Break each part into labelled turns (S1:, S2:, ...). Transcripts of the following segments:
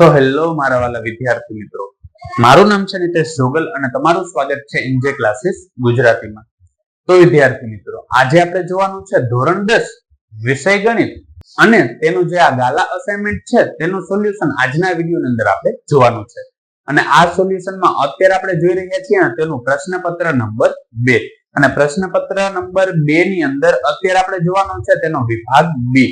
S1: So hello મારા વાલા વિદ્યાર્થી મિત્રો. મારું નામ છે નિતેશ જોગલ અને તમારું સ્વાગત છે એનજે ક્લાસીસ ગુજરાતીમાં. તો વિદ્યાર્થી મિત્રો, આજે આપણે જોવાનું છે ધોરણ દસ, વિષય ગણિત. અને તેનું જે આ ગાલા અસાઇનમેન્ટ છે, તેનું સોલ્યુશન આજના વિડીયોની અંદર આપણે જોવાનું છે. અને આ સોલ્યુશનમાં અત્યારે આપણે જોઈ રહ્યા છીએ તેનું પ્રશ્નપત્ર નંબર બે. અને પ્રશ્નપત્ર નંબર બે ની અંદર અત્યારે આપણે જોવાનું છે તેનો વિભાગ બી.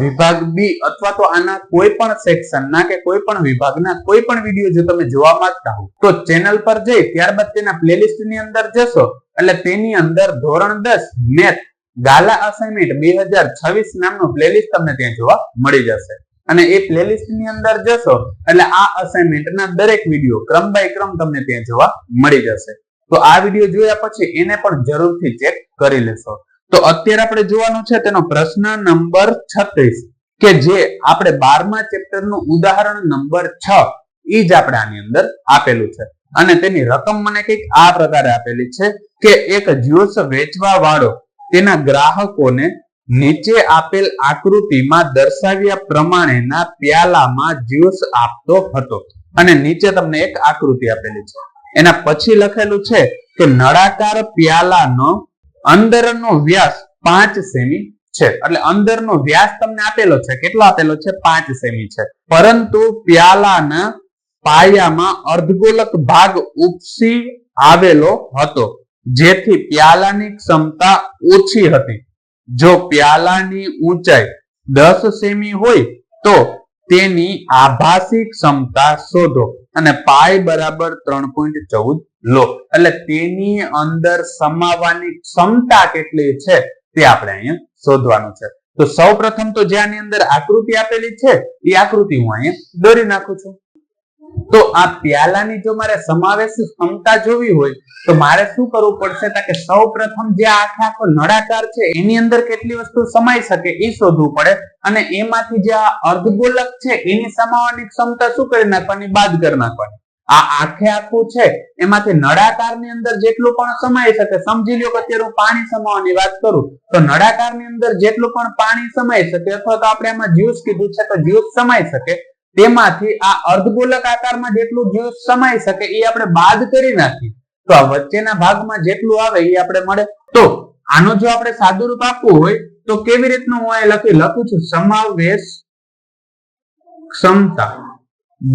S1: વિભાગ બી અથવા તો આના કોઈ પણ સેક્શન ના કે કોઈ પણ વિભાગના કોઈ પણ વીડિયો જો તમે જોવા માંગતા હો, તો ચેનલ પર જઈ ત્યારબાદ તેના પ્લેલિસ્ટની અંદર જશો. એટલે તેની અંદર ધોરણ દસ, મેથ, ગાલા અસાઇનમેન્ટ બે હજાર છવ્વીસ નામનું પ્લેલિસ્ટ તમને ત્યાં જોવા મળી જશે. અને એ પ્લેલિસ્ટની અંદર જશો, એટલે આ અસાઇનમેન્ટ ના દરેક વીડિયો ક્રમ બાય ક્રમ તમને ત્યાં જોવા મળી જશે. તો આ વીડિયો જોયા પછી એને પણ જરૂરથી ચેક કરી લેશો. તો અત્યારે આપણે જોવાનું છે તેનો પ્રશ્ન નંબર છત્રીસ, કે જે આપણે બારમા ચેપ્ટરનું ઉદાહરણ નંબર છ એ જ આપણે આની અંદર આપેલું છે. અને તેની રકમ મને કંઈક આ પ્રકારે આપેલી છે, કે એક જ્યુસ વેચવા વાળો તેના ગ્રાહકોને નીચે આપેલ આકૃતિમાં દર્શાવ્યા પ્રમાણેના પ્યાલામાં જ્યુસ આપતો હતો. અને નીચે તમને એક આકૃતિ આપેલી છે. એના પછી લખેલું છે કે નળાકાર પ્યાલાનો અંદરનો વ્યાસ પાંચ સેમી છે. એટલે અંદરનો વ્યાસ તમને આપેલો છે. કેટલો આપેલો છે? પાંચ સેમી છે. પરંતુ પ્યાલાના પાયામાં અર્ધગોલક ભાગ ઉપસી આવેલો હતો. જેથી પ્યાલાની ક્ષમતા ઓછી હતી. જો પ્યાલાની ઊંચાઈ દસ સેમી હોય, તો તેની આભાસી ક્ષમતા શોધો. અને પાય બરાબર ત્રણ પોઈન્ટ ચૌદ લો. એટલે તેની અંદર સમાવવાની ક્ષમતા કેટલી છે તે આપણે અહીંયા શોધવાનું છે. તો સૌ પ્રથમ તો જ્યાંની અંદર આકૃતિ આપેલી છે, એ આકૃતિ હું અહીંયા દોરી નાખું છું. તો આ પ્યાલાની જો મારે સમાવેશ ક્ષમતા જોવી હોય, તો મારે શું કરવું પડશે? કે સૌ પ્રથમ જે આખે આખો નળાકાર છે, એની અંદર કેટલી વસ્તુ સમાઈ શકે એ શોધવું પડે. અને એમાંથી જે આ અર્ધગોલક છે, એની સમાવવાની ક્ષમતા શું કરી નાખવાની? બાદ કરી નાખવાની. આ આખે આખું છે, એમાંથી નળાકારની અંદર જેટલું પણ સમાઈ શકે સમજી લો કે અત્યારે હું પાણી સમાવવાની વાત કરું, તો નળાકારની અંદર જેટલું પણ પાણી સમાઈ શકે અથવા તો આપણે એમાં જ્યુસ કીધું છે તો જ્યુસ સમાઈ શકે, તેમાંથી આ અર્ધગોલક આકારમાં જેટલું જ્યુસ સમાઈ શકે એ આપણે બાદ કરી નાખીએ, તો આ વચ્ચેના ભાગમાં જેટલું આવે એ આપણે મળે. તો આનો જો આપણે સાદુરૂપ આપવું હોય, તો કેવી રીતનું હું અહીં લખી લખું છું, સમાવેશ ક્ષમતા.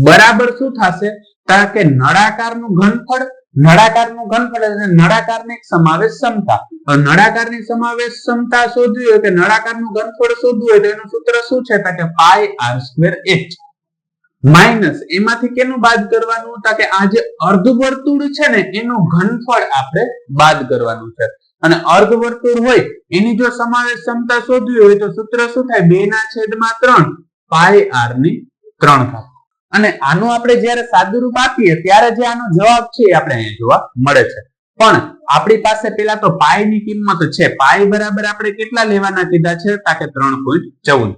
S1: બરાબર શું થશે? કારણ કે નળાકારનું ઘનફળ નળાકારનું ઘનફળ એટલે નળાકારની સમાવેશ ક્ષમતા. નળાકારની સમાવેશ ક્ષમતા શોધવી હોય કે નળાકારનું ઘનફળ શોધવું હોય તો એનું સૂત્ર શું છે? કે pi R square H minus એમાંથી કેનું બાદ કરવાનું? કે આ જે અર્ધ વર્તુળ છે ને, એનું ઘનફળ આપણે બાદ કરવાનું છે. અને અર્ધ વર્તુળ હોય, એની જો સમાવેશ ક્ષમતા શોધવી હોય તો સૂત્ર શું થાય? બે ના છેદમાં ત્રણ. પાઈ આરની ત્રણ ઘાત અને આનું આપણે જ્યારે સાદુરૂપ આપીએ, ત્યારે જે આનો જવાબ છે આપણે અહીંયા જોવા મળે છે. પણ આપણી પાસે પેલા તો પાઈ ની કિંમત છે. પાઈ બરાબર આપણે કેટલા લેવાના કીધા છે? તાકે ત્રણ પોઈન્ટ ચૌદ.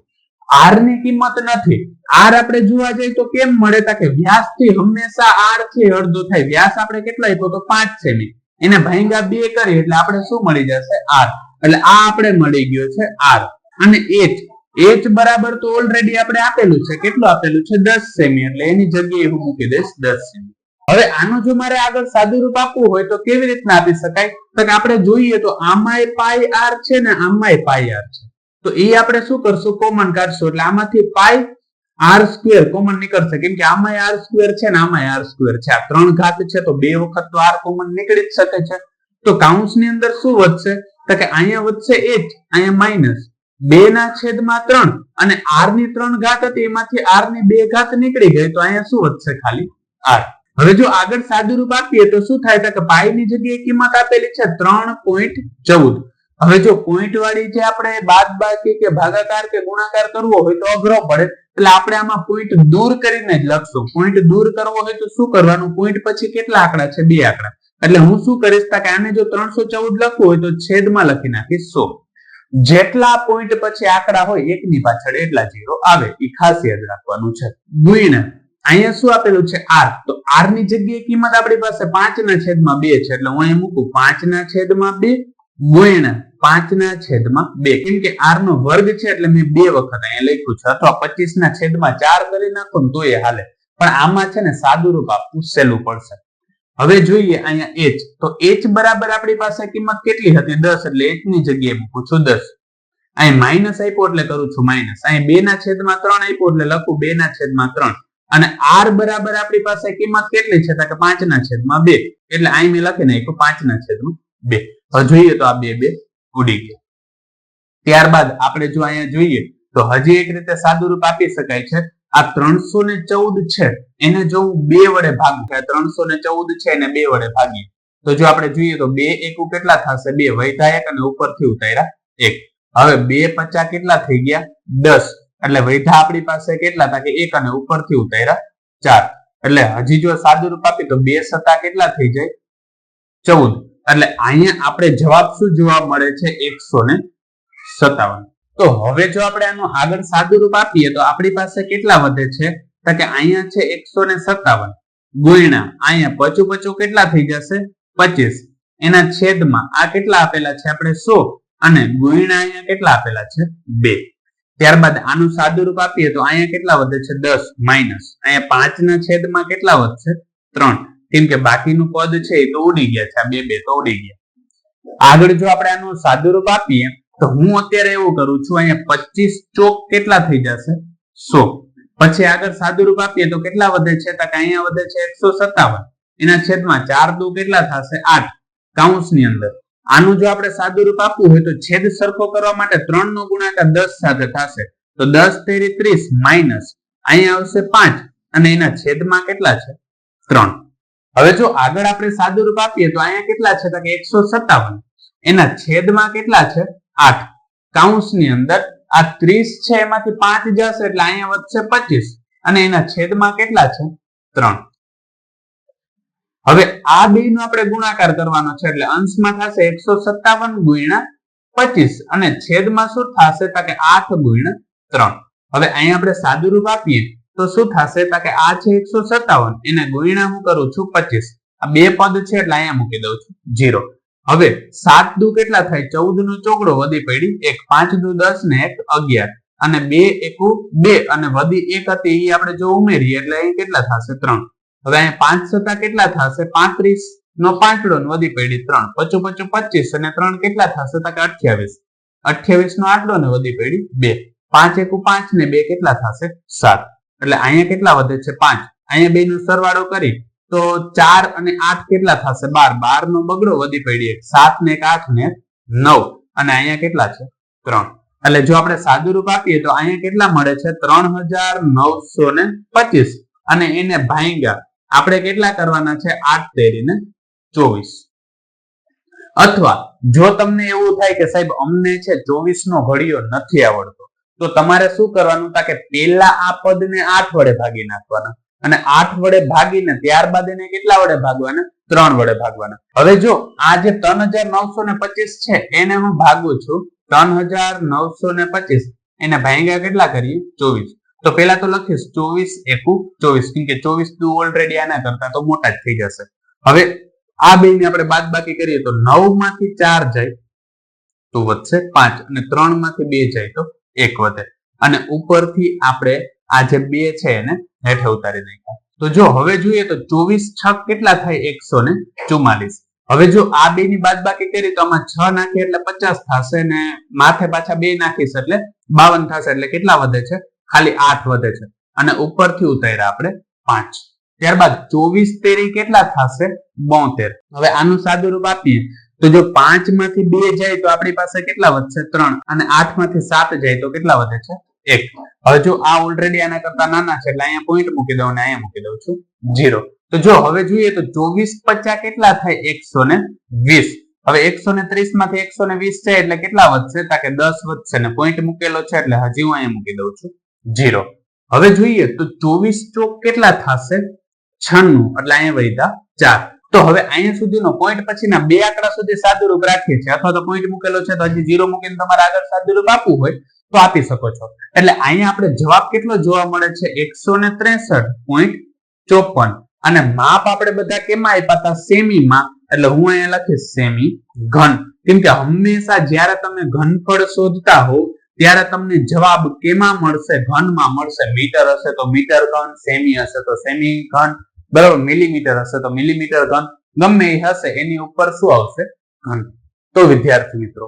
S1: આરની કિંમત નથી. આર આપણે જોવા જઈએ તો કેમ મળે? તાકે વ્યાસથી હંમેશા આર છે અડધો થાય. વ્યાસ આપણે કેટલા આપ્યો? તો પાંચ સેમી એને ભાંગા બે કરી, એટલે આપણે શું મળી જશે? આર. એટલે આ આપણે મળી ગયો છે આર. અને એચ એચ બરાબર તો ઓલરેડી આપણે આપેલું છે. કેટલું આપેલું છે? દસ સેમી એટલે એની જગ્યાએ હું મૂકી દઈશ દસ સેમી હવે આનું જો મારે આગળ સાદુરૂપ આપવું હોય તો કેવી રીતના આપી શકાય? તો કે આપણે જોઈએ તો આમાંય પાઈ આર છે ને આમાંય પાઈ આર છે. તો એ આપણે શું કરશું? કોમન કાઢશું. એટલે આમાંથી પાઈ આર સ્ક્વેર કોમન નીકળશે. કેમ કે આમાં આર સ્ક્વેર છે ને આમાં આર સ્ક્વેર છે. આ ત્રણ ઘાત છે તો બે વખત તો આર કોમન નીકળી જ શકે છે. તો કાઉન્સની અંદર શું વધશે? તો કે અહીંયા વધશે એચ અહીંયા માઇનસ બે ના છેદમાં ત્રણ અને આરની ત્રણ ઘાત હતી, એમાંથી આરની બે ઘાત નીકળી ગઈ, તો અહીંયા શું વધશે ખાલી? આર હવે જો આગળ સાદુરૂપ આપીએ તો શું થાય? કે પાઈ ની જગ્યાએ કિંમત આપેલી છે ત્રણ પોઈન્ટ ચૌદ. હવે જો પોઈન્ટ વાળી જે આપણે બાદ બાકી કે ભાગાકાર કે ગુણાકાર કરવો હોય તો અઘરો પડે. એટલે આપણે આમાં પોઈન્ટ દૂર કરીને જ લખશું. પોઈન્ટ દૂર કરવો હોય તો શું કરવાનું? પોઈન્ટ પછી કેટલા આંકડા છે? બે આંકડા. એટલે હું શું કરીશ? કે આને જો ત્રણસો ચૌદ લખવું હોય તો છેદમાં લખી નાખીશ સો. જેટલા પોઈન્ટ પછી આંકડા હોય એકની પાછળ એટલા જીરો આવે. એ ખાસ યાદ રાખવાનું છે. ગુણ અહીંયા શું આપેલું છે? આર. તો આરની જગ્યાએ કિંમત આપણી પાસે પાંચ ના છેદમાં બે છે. એટલે હું અહીં મૂકું, પાંચ ના છેદમાં બે ગુણ પાંચ ના છેદમાં બે. કેમ કે આર નો વર્ગ છે એટલે મેં બે વખત અહીંયા લખ્યું છે. અથવા પચીસ ના છેદમાં ચાર કરી નાખો ને તોય હાલે. પણ આમાં છે ને સાદુરૂપ આપવું સહેલું પડશે. હવે જોઈએ અહીંયા એચ તો એચ બરાબર આપણી પાસે કિંમત કેટલી હતી? દસ એટલે એચની જગ્યાએ મૂકું છું દસ. અહીં માઇનસ આપ્યો એટલે કરું છું માઇનસ અહીં બે ના છેદમાં ત્રણ આપ્યો એટલે લખું બે ના છેદમાં ત્રણ. અને આર બરાબર આપણી પાસે કિંમત કેટલી છે? કે પાંચ ના છેદમાં બે. એટલે અહીં મેં લખી નાખ્યું પાંચ ના છેદમાં બે. જોઈએ તો આ બે બે ઉડી ગયા. ત્યારબાદ આપણે જો અહીંયા જોઈએ તો હજી એક રીતે સાદું રૂપ આપી શકાય છે. આ ત્રણસો ને ચૌદ છે. એને જો હું બે વડે ભાગું ત્રણસો ને ચૌદ છે એને બે વડે ભાગીએ. તો જો આપણે જોઈએ તો બે એકુ કેટલા થશે? બે વૈધા એક અને ઉપરથી ઉતાર્યા એક. હવે બે પચાસ કેટલા થઈ ગયા? દસ. એટલે વૈધા આપણી પાસે કેટલા હતા? કે એક અને ઉપરથી ઉતાર્યા ચાર. એટલે હજી જો સાદું રૂપ આપી તો બે સત્તા કેટલા થઈ જાય? ચૌદ. એટલે અહીંયા આપણે જવાબ શું જોવા મળે છે? એકસો ને સત્તાવન. તો હવે જો આપણે આનું આગળ સાદું રૂપ આપીએ, તો આપણી પાસે કેટલા વધે છે? તો કે અહીંયા છે એકસો ને સત્તાવન. ગુણ્યા અહીંયા પચું પચું કેટલા થઈ જશે? પચીસ. એના છેદમાં આ કેટલા આપેલા છે આપણે સો? અને ગુણ્યા અહીંયા કેટલા આપેલા છે? બે. ત્યારબાદ આનું સાદું રૂપ આપીએ, તો અહીંયા કેટલા વધે છે? દસ માઇનસ. અહીંયા પાંચ ના છેદમાં કેટલા વધશે? ત્રણ. કેમ કે બાકીનું પદ છે એ તો ઉડી ગયા છે, આ બે બે તો ઉડી ગયા. આગળ જો આપણે આનું સાદું રૂપ આપીએ તો હું અત્યારે એવું કરું છું, અહીંયા પચીસ ચોક કેટલા થઈ જશે? સો. પછી આગળ સાદુ રૂપ આપીએ તો કેટલા વધે છે? તો અહીંયા વધે છે એકસો સત્તાવન. એના છેદમાં ચાર દુ કેટલા થશે? આઠ. કાઉન્સની અંદર. આનું જો આપણે સાદું રૂપ આપવું હોય તો છેદ સરખો કરવા માટે ત્રણ નો ગુણાકાર દસ સાથે થશે. તો દસ તેરી ત્રીસ માઇનસ અહીંયા આવશે પાંચ. અને એના છેદમાં કેટલા છે? ત્રણ. હવે જો આગળ આપણે સાદુ રૂપ આપીએ તો અહીંયા કેટલા છે? તો કે એકસો સત્તાવન. એના છેદમાં કેટલા છે? આઠ. કાઉન્સની અંદર આ ત્રીસ છે, એમાંથી પાંચ જશે એટલે અહીંયા વધશે પચીસ. અને એના છેદમાં કેટલા છે? ત્રણ. હવે આ બે નો આપણે ગુણાકાર કરવાનો છે એટલે અંશમાં થશે એકસો સત્તાવન ગુણ્યા પચીસ. અને છેદમાં શું થશે? તો કે આઠ ગુણ્યા ત્રણ. હવે અહીંયા આપણે સાદું રૂપ આપીએ તો શું થશે? તો કે આ છે એકસો સત્તાવન. એને ગુણ્યા હું કરું છું પચીસ. આ બે પદ છે એટલે અહીંયા મૂકી દઉં છું. જીરો હવે સાત દુ કેટલા થાય? ચૌદ નો ચોકડો વધી પડી, એક પાંચ દુ દસ ને એક અગિયાર. અને બે એકુ બે, અને વધી એક હતી એ આપણે જો ઉમેરીએ, એટલે અહીં કેટલા થશે? ત્રણ. હવે અહીંયા પાંચ સત્તા કેટલા થશે? પાંત્રીસ નો પાંચડો વધી પડી ત્રણ. પચું પચું પચીસ, અને ત્રણ કેટલા થશે? તો કે અઠ્યાવીસ. અઠ્યાવીસ નો આટલો ને વધી પડી બે. પાંચ એકુ પાંચ ને બે કેટલા થશે? સાત. એટલે અહીંયા કેટલા વધે છે? પાંચ. અહીંયા બે નો સરવાળો કરી તો ચાર અને આઠ કેટલા થશે? બાર. બાર નો બગડો વધી પડી સાત ને આઠ ને નવ. અને અહીંયા કેટલા છે? ત્રણ. એટલે જો આપણે સાદું રૂપ આપીએ તો અહીંયા કેટલા મળે છે? ત્રણ હજાર નવસો ને પચીસ. અને એને ભાંગ્યા. આપણે કેટલા કરવાના છે? આઠ તેરી ને ચોવીસ. અથવા જો તમને એવું થાય કે સાહેબ અમને છે ચોવીસ નો ઘડિયો નથી આવડતો, તો તમારે શું કરવાનું? તા કે પેલા આ પદને આઠ વડે ભાગી નાખવાના. અને આઠ વડે ભાગીને ત્યારબાદ એને કેટલા વડે ભાગવાના? ત્રણ વડે ભાગવાના. હવે જો આ જે ત્રણ હજાર નવસો ને પચીસ છે, એને હું ભાગું છું ત્રણ હજાર નવસો ને પચીસ. એને ભાગ્યા કેટલા કરીએ? ચોવીસ. તો પેલા તો લખીશ ચોવીસ એકુ ચોવીસ, કેમ કે ચોવીસ તું ઓલરેડી આના કરતા તો મોટા જ થઈ જશે. હવે આ બે ને આપણે બાદ બાકી કરીએ તો નવમાંથી ચાર જાય તો વધશે પાંચ અને ત્રણમાંથી બે જાય તો એક વધે. અને ઉપરથી આપણે આ જે બે છે એને હેઠે ઉતારી નાખ્યા. તો જો હવે જોઈએ તો ચોવીસ છક કેટલા થાય? એકસો ને ચુમ્માલીસ હવે જો આ બે ની બાદ બાકી કરી તો આમાં છ નાખીએ એટલે પચાસ થશે ને માથે પાછા બે નાખીશ એટલે બાવન થશે એટલે કેટલા વધે છે? ખાલી આઠ વધે છે. અને ઉપરથી ઉતાર્યા આપણે પાંચ. ત્યારબાદ ચોવીસ તેરી કેટલા થશે? બોતેર. હવે આનું સાદું રૂપ આપીએ. તો જો પાંચમાંથી બે જાય તો આપણી પાસે કેટલા વધશે? ત્રણ. અને આઠમાંથી સાત જાય તો કેટલા વધે છે? એક. હવે જો આ ઓલરેડી આના કરતા નાના છે, એટલે અહીંયા પોઈન્ટ મૂકી દઉં અને અહીંયા મૂકી દઉં છું. જીરો તો જો હવે જોઈએ તો ચોવીસ પચાસ કેટલા થાય? એકસો ને વીસ. હવે એકસો ને ત્રીસમાંથી એકસો ને વીસ છે, એટલે કેટલા વધશે? કે દસ વધશે. ને પોઈન્ટ મૂકેલો છે, એટલે હજી હું અહીંયા મૂકી દઉં છું. જીરો હવે જોઈએ તો ચોવીસ ચોક કેટલા થશે? છન્નું. એટલે અહીંયા વહીતા ચાર. તો હવે અહીંયા સુધીનો પોઈન્ટ પછીના બે આંકડા સુધી સાદુરૂપ રાખીએ છીએ. અથવા તો પોઈન્ટ મૂકેલો છે, તો હજી જીરો મૂકીને તમારે આગળ સાદુરૂપ આપવું હોય. તો આપી શકો છો. એટલે અહીંયા આપણે જવાબ કેટલો જોવા મળે છે? એકસો ને ત્રેસઠ પોઈન્ટ ચોપન. અને માપ આપણે બધા કેમાં આપ્યા હતા? સેમીમાં. એટલે હું અહીંયા લખીશ સેમી ઘન. કેમ કે હંમેશા જ્યારે તમે ઘનફળ શોધતા હો, ત્યારે તમને જવાબ કેમાં મળશે? ઘનમાં મળશે. મીટર હશે તો મીટર ઘન, સેમી હશે તો સેમી ઘન. બરાબર? મિલીમીટર હશે તો મિલીમીટર ઘન. ગમે એ હશે, એની ઉપર શું આવશે? ઘન. તો વિદ્યાર્થી મિત્રો